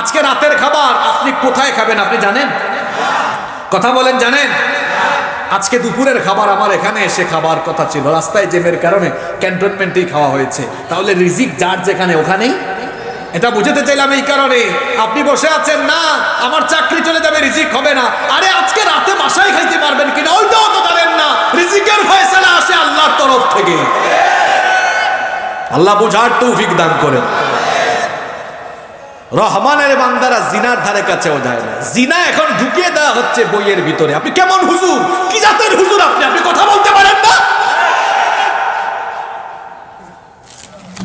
আজকে রাতের খাবার আপনি কোথায় খাবেন আপনি জানেন? কথা বলেন, জানেন? আজকে দুপুরের খাবার আমার এখানে এসে খাবার কথা ছিল। রাস্তায় জেমের কারণে ক্যান্টনমেন্টেই খাওয়া হয়েছে। তাহলে রিজিক যার যেখানে, ওখানেই? এটা বুঝতে চাইলাম এই কারণে। আপনি বসে আছেন না, আমার চাকরি চলে যাবে, রিজিক হবে না। আরে আজকে রাতে বাসায় খাইতে পারবেন কিনা, ওইটাও তো জানেন না। রিজিকের ফয়সালা আসে আল্লাহর তরফ থেকে। আল্লাহ বোঝার তৌফিক দান করেন। রহমানের বান্দারা জিনার ধারে কাছেও যায় না। জিনা এখন ঢুকিয়ে দেওয়া হচ্ছে বইয়ের ভিতরে। আপনি কেমন হুজুর? কি জাতের হুজুর আপনি? আপনি কথা বলতে পারেন না?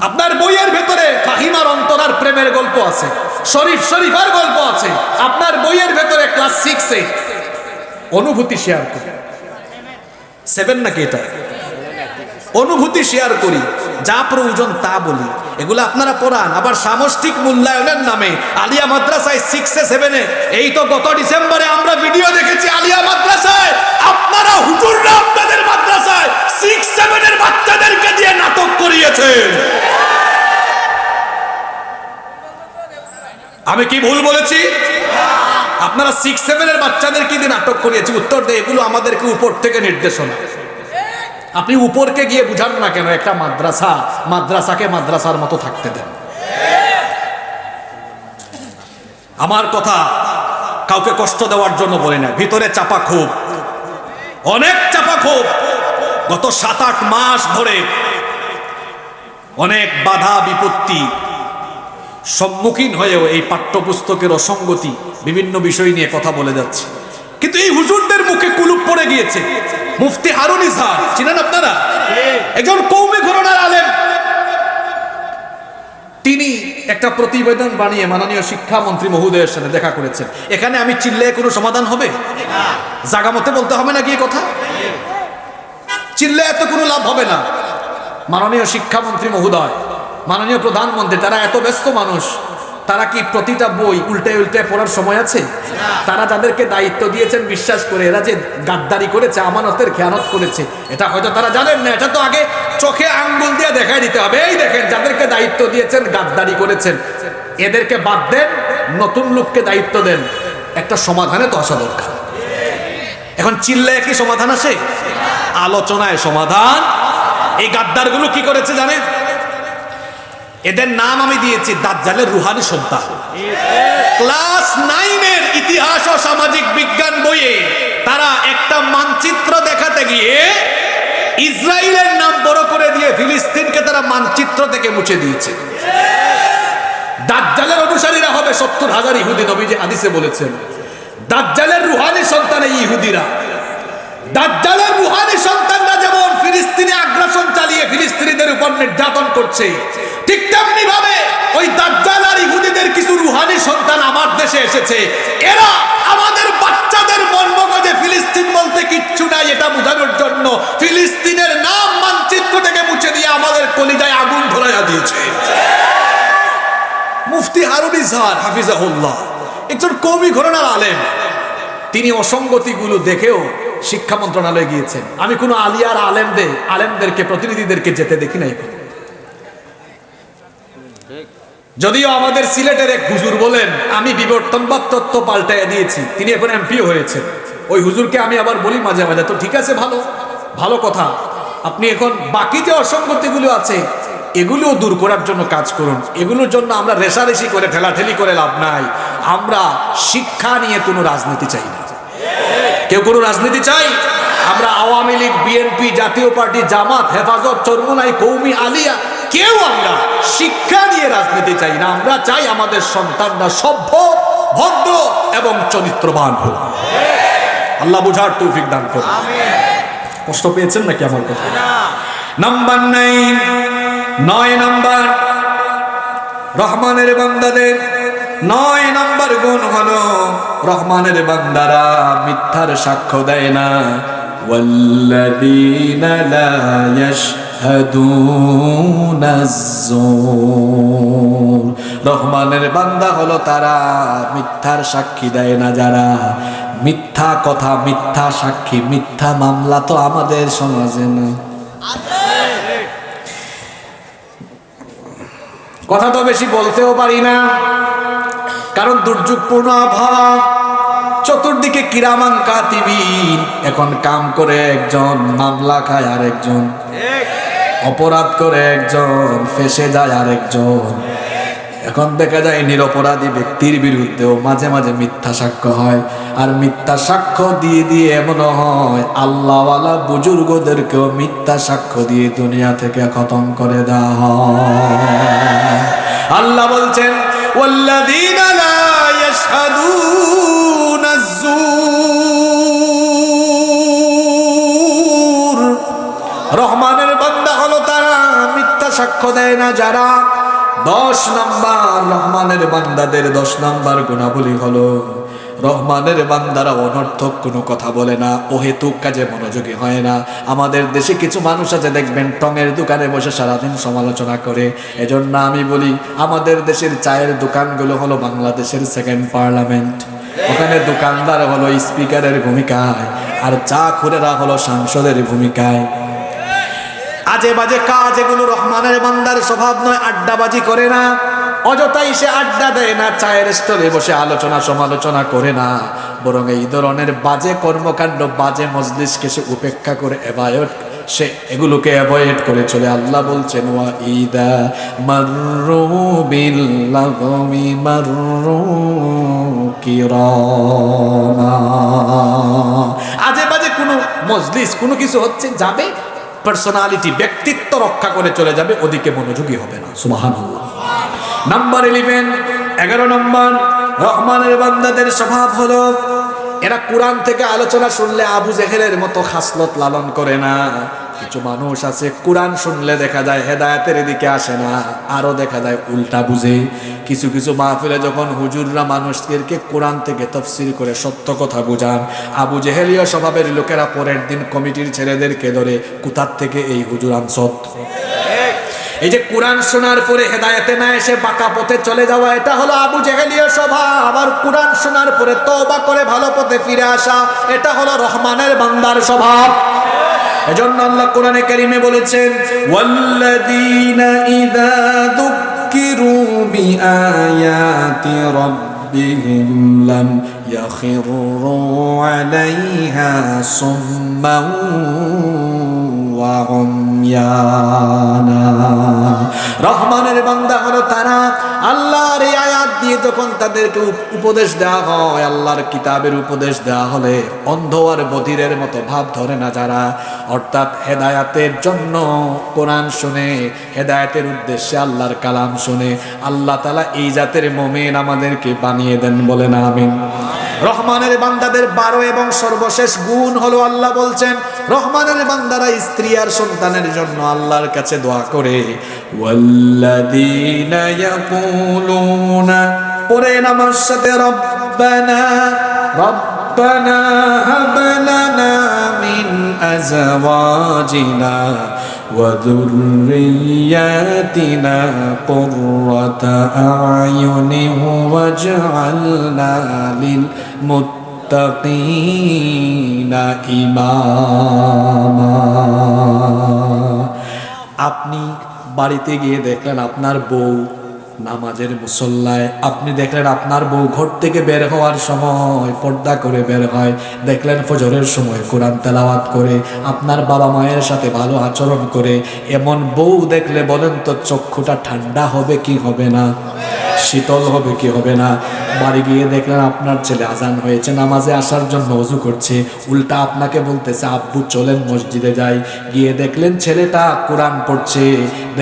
আপনার বইয়ের ভেতরে ফাহিমার অন্তরার প্রেমের গল্প আছে, শরীফ শরীফার গল্প আছে। আপনার বইয়ের ভেতরে ক্লাস সিক্সে অনুভূতি শেয়ার করি সেভেন নাকি এটা? অনুভূতি শেয়ার করি। যা প্রয়োজন তা বলি। এগুলো আপনারা পড়ান। আবার সামষ্টিক মূল্যায়নের নামে আলিয়া মাদ্রাসায় সিক্সে সেভেনে এই তো গত ডিসেম্বরে আমরা ভিডিও দেখেছি আলিয়া মাদ্রাসায়। আপনারা হুজুররা আপনাদের মাদ্রাসায় সিক্স সেভেনের বাচ্চাদেরকে দিয়ে নাটক করিয়েছেন। আমি কি ভুল বলেছি? আপনারা সিক্স সেভেনের বাচ্চাদেরকে দিয়ে নাটক করিয়েছি উত্তর দেয় এগুলো আমাদেরকে উপর থেকে নির্দেশনা। আপনি উপরকে গিয়ে বুঝান না কেন, একটা মাদ্রাসা, মাদ্রাসাকে মাদ্রাসার মতো থাকতে দেন। আমার কথা কাউকে কষ্ট দেওয়ার জন্য বলি না, ভিতরে চাপা খুব, অনেক চাপা খুব। গত সাত আট মাস ধরে অনেক বাধা বিপত্তি, সম্মুখীন হয়েও এই পাঠ্যপুস্তকের অসঙ্গতি বিভিন্ন বিষয় নিয়ে কথা বলে যাচ্ছে। কিন্তু এই হুজুরদের মুখে কুলুপ পড়ে গিয়েছে। মুফতি হারুন ইজহার চিনেন আপনারা? একজন কৌমি ঘরনার আলেম। তিনি একটা প্রতিবেদন বানিয়ে মাননীয় শিক্ষামন্ত্রী মহোদয়ের সাথে দেখা করেছেন। এখানে আমি চিল্লে কোনো সমাধান হবে? জাগামতে বলতে হবে না গিয়ে কথা? চিল্লে এত কোনো লাভ হবে না। মাননীয় শিক্ষামন্ত্রী মহোদয়, মাননীয় প্রধানমন্ত্রী, তারা এত ব্যস্ত মানুষ তারা কি প্রতিটা বই উল্টে উল্টে পড়ার সময় আছে? তারা যাদেরকে দায়িত্ব দিয়েছেন বিশ্বাস করে, এরা যে গাদ্দারি করেছে, আমানতের খেয়ানত করেছে, এটা হয়তো তারা জানেন না, এটা তো আগে চোখে আঙ্গুল দিয়ে দেখাই দিতে হবে। এই দেখেন, যাদেরকে দায়িত্ব দিয়েছেন, গাদ্দারি করেছেন, এদেরকে বাদ দেন, নতুন লোককে দায়িত্ব দেন, একটা সমাধানে তো আসা দরকার। এখন চিল্লায় কি সমাধান আসে? আলোচনায় সমাধান। এই গাদ্দারগুলো কি করেছে জানেন? এদের নাম আমি দিয়েছি দাজ্জালের রুহানি সন্তান। ক্লাস নাইনের ইতিহাস ও সামাজিক বিজ্ঞান বইয়ে তারা একটা মানচিত্র দেখাতে গিয়ে ইসরায়েলের নাম বড় করে দিয়ে ফিলিস্তিনকে তারা মানচিত্র থেকে মুছে দিয়েছে। দাজ্জালের অনুসারীরা হবে সত্তর হাজার ইহুদি নবী যে আদিসে বলেছেন। দাজ্জালের রুহানি সন্তান ইহুদিরা। দাজ্জালের রুহানি সন্তানরা যেমন ফিলিস্তিনে আগ্রাসন চালিয়ে ফিলিস্তিনিদের উপর নির্যাতন করছে, ঠিক তেমনি ভাবে ওই দাজ্জাল আর ইহুদিদের কিছু রুহানি সন্তান আমার দেশে এসেছে। এরা আমাদের বাচ্চাদের মন ফিলিস্তিন বলতে কিচ্ছু নাই, এটা বোঝানোর জন্য ফিলিস্তিনের নাম মানচিত্র থেকে মুছে দিয়ে আমাদের কলিজায় আগুন ধরাইয়া দিয়েছে। মুফতি হারুন ইজহার, হাফিজাহুল্লাহ, একজন কবি ঘটনার আলেম। তিনি অসঙ্গতিগুলো দেখেও শিক্ষা মন্ত্রণালয়ে গিয়েছেন। আমি কোনো আলিয়ার আলেমদের আলেমদেরকে, প্রতিনিধিদেরকে যেতে দেখি নাই যদিও আমাদের সিলেটের এক হুজুর বলেন, আমি বিবর্তনবাদ তত্ত্ব পাল্টাইয়া দিয়েছি। তিনি এখন এমপিও হয়েছেন। ওই হুজুরকে আমি আবার বলি মাঝে মাঝে, তো ঠিক আছে, ভালো ভালো কথা। আপনি এখন বাকি যে অসঙ্গতিগুলো আছে, এগুলোও দূর করার জন্য কাজ করুন। এগুলোর জন্য আমরা রেশারেশি করে, ঠেলাঠেলি করে লাভ নাই। আমরা শিক্ষা নিয়ে কোনো রাজনীতি চাই না। কেউ কোনো রাজনীতি চাই? আমরা আওয়ামী লীগ, বিএনপি, জাতীয় পার্টি, জামাত, হেফাজত, চরমুনাই, কৌমি, আলিয়া, কেউ আমরা শিক্ষা নিয়ে রাজনীতি চাই না। আমরা চাই আমাদের সন্তানরা সভ্য, ভদ্র এবং চরিত্রবান হোক। আল্লাহ বুঝার তৌফিক দান করুন। কষ্ট পেয়েছেন নাকি আমার কথা? নাম্বার নাইন, নয় নাম্বার, রহমানের বান্দাদের নয় নাম্বার গুণ হলো রহমানের বান্দারা মিথ্যার সাক্ষ্য দেয় না والذين لا يشهدون الزور রহমানের বান্দা হলো তারা মিথ্যার সাক্ষী দেয় না যারা মিথ্যা কথা মিথ্যা সাক্ষী মিথ্যা মামলা তো আমাদের সমাজে না কথা তো বেশি বলতেও পারি না কারণ দুর্যোগপূর্ণ আবহাওয়া। চতুর্দিকে কিরামান কাতিবিন। এখন কাম করে একজন, মামলা খায় আর একজন অপরাধ করে একজন, ফেসে যায় আর একজন এখন দেখা যায় নিরপরাধী ব্যক্তির বিরুদ্ধেও মাঝে মাঝে মিথ্যা সাক্ষ্য হয়। আর মিথ্যা সাক্ষ্য দিয়ে দিয়ে এমন হয়, আল্লাহওয়ালা বুজুর্গদেরকেও মিথ্যা সাক্ষ্য দিয়ে দুনিয়া থেকে খতম করে দেওয়া হয়। আল্লাহ বলছেন والذين لا يشهدون الزور রহমানের বান্দা হলো তারা মিথ্যা সাক্ষ্য দেয় না যারা দশ নাম্বার রহমানের বান্দাদের দশ নাম্বার গুণাবলী হলো রহমানের বান্দারা অনর্থক, কোনো কথা বলে না। ও অহেতুক কাজে মনোযোগী হয় না। আমাদের দেশে কিছু মানুষ আছে, দেখবেন টঙের দোকানে বসে সারাদিন সমালোচনা করে। এজন্য আমি বলি, আমাদের দেশের চায়ের দোকানগুলো হলো বাংলাদেশের সেকেন্ড পার্লামেন্ট ওখানে দোকানদার হলো স্পিকারের ভূমিকায়, আর চা খুরেরা হলো সাংসদের ভূমিকায়। আজে বাজে কাজ, এগুলো রহমানের বান্দার স্বভাব নয়, আড্ডাবাজি করে না। অযথাই সে আড্ডা দেয় না, চায়ের স্টলে বসে আলোচনা সমালোচনা করে না। বরং এই ধরনের বাজে কর্মকাণ্ড, বাজে মজলিসকে সে উপেক্ষা করে অ্যাভয়েড সে এগুলোকে অ্যাভয়েড করে চলে। আল্লাহ বলছেন ওয়া ইদা মাররু বিল লাগমি মাররু কিরামা। আজে বাজে কোনো মজলিস, কোনো কিছু হচ্ছে, যাবে পার্সোনালিটি ব্যক্তিত্ব রক্ষা করে চলে যাবে, ওদিকে মনোযোগী হবে না। সুবাহান নাম্বার ইলেভেন এগারো নম্বর, রহমানের বান্দাদের স্বভাব হলো, এরা কোরআন থেকে আলোচনা শুনলে আবু জেহেলের মতো খাসলত লালন করে না। কিছু মানুষ আছে, কোরআন শুনলে দেখা যায় হেদায়েতের দিকে আসে না আরও দেখা যায় উল্টা বুঝে। কিছু কিছু মাহফিলে যখন হুজুররা মানুষদেরকে কোরআন থেকে তফসিল করে সত্য কথা বুঝান, আবু জেহেলীয় স্বভাবের লোকেরা পরের দিন কমিটির ছেলেদেরকে ধরে, কোথার থেকে এই হুজুর আনসত এই যে কোরআন শোনার পরে হেদায়েতে না এসে বাঁকা পথে চলে যাওয়া, এটা হলো আবু জেহেলীয় স্বভাব। আবার কোরআন শোনার পরে তওবা করে ভালো পথে ফিরে আসা, এটা হলো রহমানের বান্দার স্বভাব। এজন্য আল্লাহ কোরআনে কারিমে বলেছেন, ওয়াল্লাযীনা ইযা যুক্কিরু বিআয়াতি রাব্বিহিম লাম আলাইহা সুম্মান ওয়া উময়ানা রহমানের বান্দা হলো তারা। আল্লাহর এই আয়াত দিয়ে যখন তাদেরকে উপদেশ দেওয়া হয়, আল্লাহর কিতাবের উপদেশ দেওয়া হলে অন্ধ আর বধিরের মতো ভাব ধরে না যারা। অর্থাৎ হেদায়াতের জন্য কোরআন শুনে, হেদায়াতের উদ্দেশ্যে আল্লাহর কালাম শুনে, আল্লাহ তালা এই জাতের মোমেন আমাদেরকে বানিয়ে দেন বলেন আমিন। রহমানের বান্দাদের বারো এবং সর্বশেষ গুণ হলো আল্লাহ বলছেন, রহমানের বান্দারা স্ত্রী আর সন্তানের জন্য আল্লাহর কাছে দোয়া করে। ওয়াল্লাযীনা ইয়াকুলুনা পড়েন আমার সাথে রব্বানা রব্বানা হাব লানা মিন আজওয়াজিনা وذرياتنا قرة أعين واجعلنا للمتقين إماما আপনি বাড়িতে গিয়ে দেখলেন আপনার বউ নামাজের মুসল্লায়। আপনি দেখলেন আপনার বউ ঘর থেকে বের হওয়ার সময় পর্দা করে বের হয়। দেখলেন ফজরের সময় কোরআন তেলাওয়াত করে, আপনার বাবা মায়ের সাথে ভালো আচরণ করে। এমন বউ দেখলে বলেন তো চক্ষুটা ঠান্ডা হবে কি হবে না? শীতল হবে কি হবে না? বাড়ি গিয়ে দেখলেন আপনার ছেলে আজান হয়েছে, নামাজে আসার জন্য অজু করছে। উল্টা আপনাকে বলতেছে, আব্বু চলেন মসজিদে যাই। গিয়ে দেখলেন ছেলেটা কোরআন পড়ছে।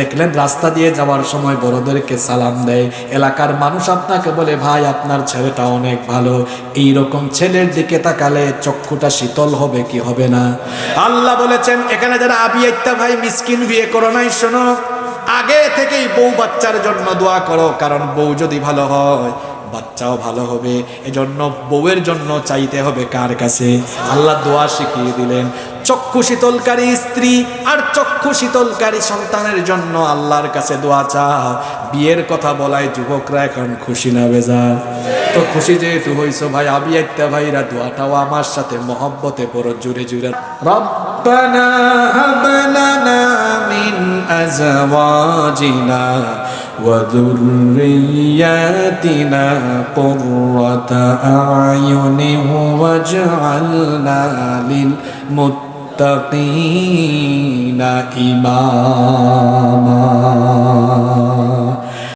দেখলেন রাস্তা দিয়ে যাওয়ার সময় বড়দেরকে সালাম দেয়। এলাকার মানুষ আপনাকে বলে, ভাই, আপনার ছেলেটা অনেক ভালো। এই রকম ছেলের দিকে তাকালে চক্ষুটা শীতল হবে কি হবে না? আল্লাহ বলেছেন, এখানে যারা আবি একটা ভাই, মিসকিন বিয়ে করো নাই, শোনো। আগে থেকেই বউ বাচ্চার জন্য দোয়া করো, কারণ বউ যদি ভালো হয়, বাচ্চাও ভালো হবে। এজন্য বউয়ের জন্য চাইতে হবে কার কাছে? আল্লাহ দোয়া শিখিয়ে দিলেন। চক্ষু শীতলকারী স্ত্রী আর চক্ষু শীতলকারী সন্তানের জন্য আল্লাহর কাছে দোয়া চাও বিয়ের কথা বলায় যুবকরা এখন খুশি না বেজা তো খুশি যেহেতু হইছো ভাই আবি একটা ভাইরা দোয়াটাও আমার সাথে মহব্বতে পড়ো জুড়ে জুড়ে রব্বানা হাব লানা মিন আজওয়াজিনা وذرياتنا قرة أعين واجعلنا للمتقين إماما